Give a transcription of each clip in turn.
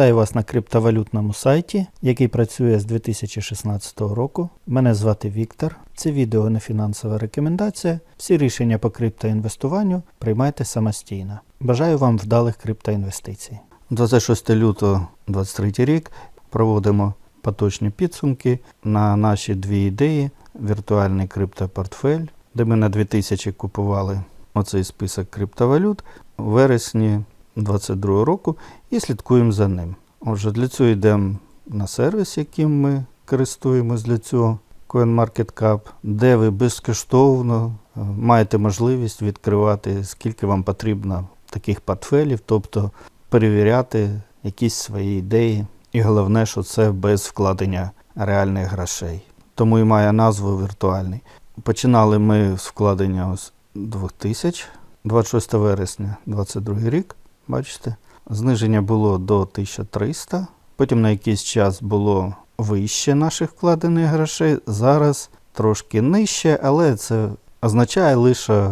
Вітаю вас на криптовалютному сайті, який працює з 2016 року. Мене звати Віктор. Це відео не фінансова рекомендація. Всі рішення по криптоінвестуванню приймайте самостійно. Бажаю вам вдалих криптоінвестицій. 26 лютого 2023 рік проводимо поточні підсумки на наші дві ідеї: віртуальний криптопортфель, де ми на 2000 купували оцей список криптовалют у вересні 2022 року і слідкуємо за ним. Отже, для цього йдемо на сервіс, яким ми користуємось для цього. CoinMarketCap, де ви безкоштовно е, маєте можливість відкривати, скільки вам потрібно таких портфелів, тобто перевіряти якісь свої ідеї. І головне, що це без вкладення реальних грошей. Тому і має назву віртуальний. Починали ми з вкладення ось 2000, 26 вересня 2022 рік. Бачите, зниження було до 1300. Потім на якийсь час було вище наших вкладених грошей. Зараз трошки нижче, але це означає лише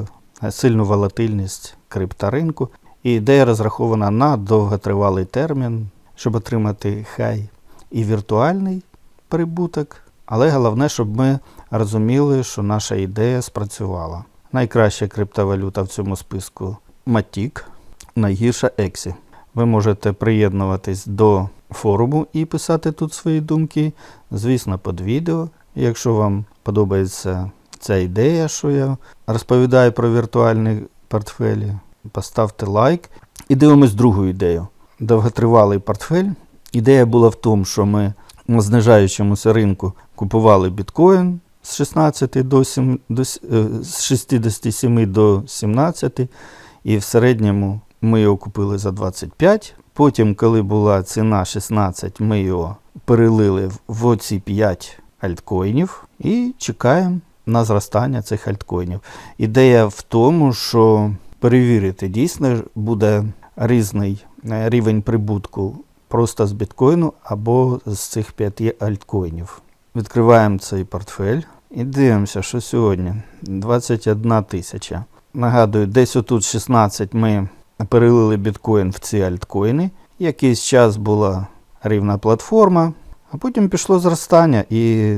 сильну волатильність крипторинку. І ідея розрахована на довготривалий термін, щоб отримати хай і віртуальний прибуток. Але головне, щоб ми розуміли, що наша ідея спрацювала. Найкраща криптовалюта в цьому списку Matic, найгірша Ексі. Ви можете приєднуватись до форуму і писати тут свої думки, звісно, під відео. Якщо вам подобається ця ідея, що я розповідаю про віртуальні портфелі, поставте лайк. І дивимось другу ідею. Довготривалий портфель. Ідея була в тому, що ми на знижаючомуся ринку купували біткоін з 16 до 7, до, е, з 67 до 17, і в середньому ми його купили за 25. Потім, коли була ціна 16, ми його перелили в- оці 5 альткоїнів і чекаємо на зростання цих альткоїнів. Ідея в тому, що перевірити дійсно буде різний е, рівень прибутку просто з біткоїну або з цих 5 альткоїнів. Відкриваємо цей портфель і дивимося, що сьогодні 21 тисяча. Нагадую, десь отут 16 ми перелили біткоін в ці альткоїни. Якийсь час була рівна платформа, а потім пішло зростання, і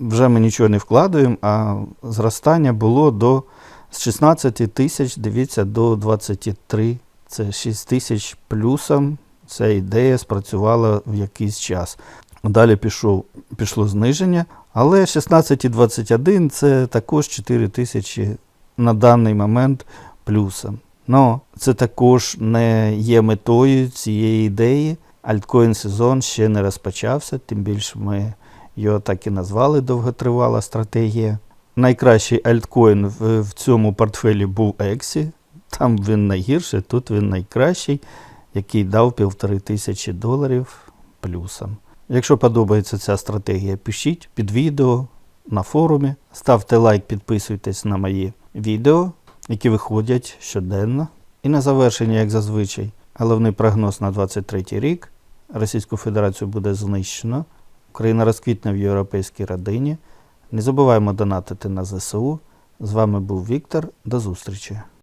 вже ми нічого не вкладаємо, а зростання було до з 16 тисяч, дивіться, до 23. Це 6 тисяч плюсом. Ця ідея спрацювала в якийсь час. Далі пішов, пішло зниження, але 16,21 це також 4 тисячі на даний момент плюсом. Ну, це також не є метою цієї ідеї. Альткоін сезон ще не розпочався, тим більше ми його так і назвали довготривала стратегія. Найкращий альткоін в, цьому портфелі був Ексі. Там він найгірший, тут він найкращий, який дав півтори тисячі доларів плюсом. Якщо подобається ця стратегія, пишіть під відео на форумі, ставте лайк, підписуйтесь на мої відео, які виходять щоденно. І на завершення, як зазвичай, головний прогноз на 23 рік. Російську Федерацію буде знищено. Україна розквітне в європейській родині. Не забуваємо донатити на ЗСУ. З вами був Віктор. До зустрічі!